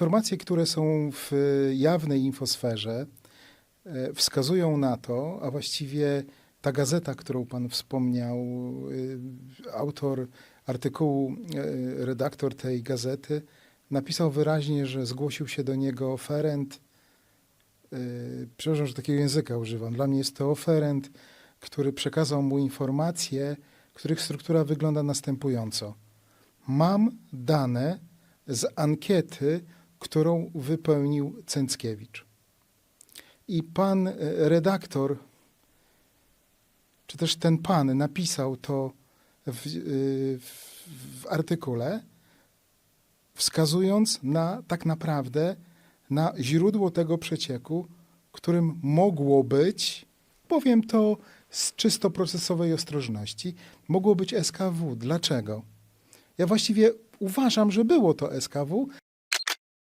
Informacje, które są w jawnej infosferze, e, wskazują na to, a właściwie ta gazeta, którą pan wspomniał, e, autor artykułu, e, redaktor tej gazety, napisał wyraźnie, że zgłosił się do niego oferent. e, Przepraszam, że takiego języka używam. Dla mnie jest to oferent, który przekazał mu informacje, których struktura wygląda następująco. Mam dane z ankiety, którą wypełnił Cęckiewicz. I pan e, redaktor, czy też ten pan napisał to w, y, w, w artykule, wskazując na tak naprawdę na źródło tego przecieku, którym mogło być, powiem to z czysto procesowej ostrożności, mogło być SKW. Dlaczego? Ja właściwie uważam, że było to SKW,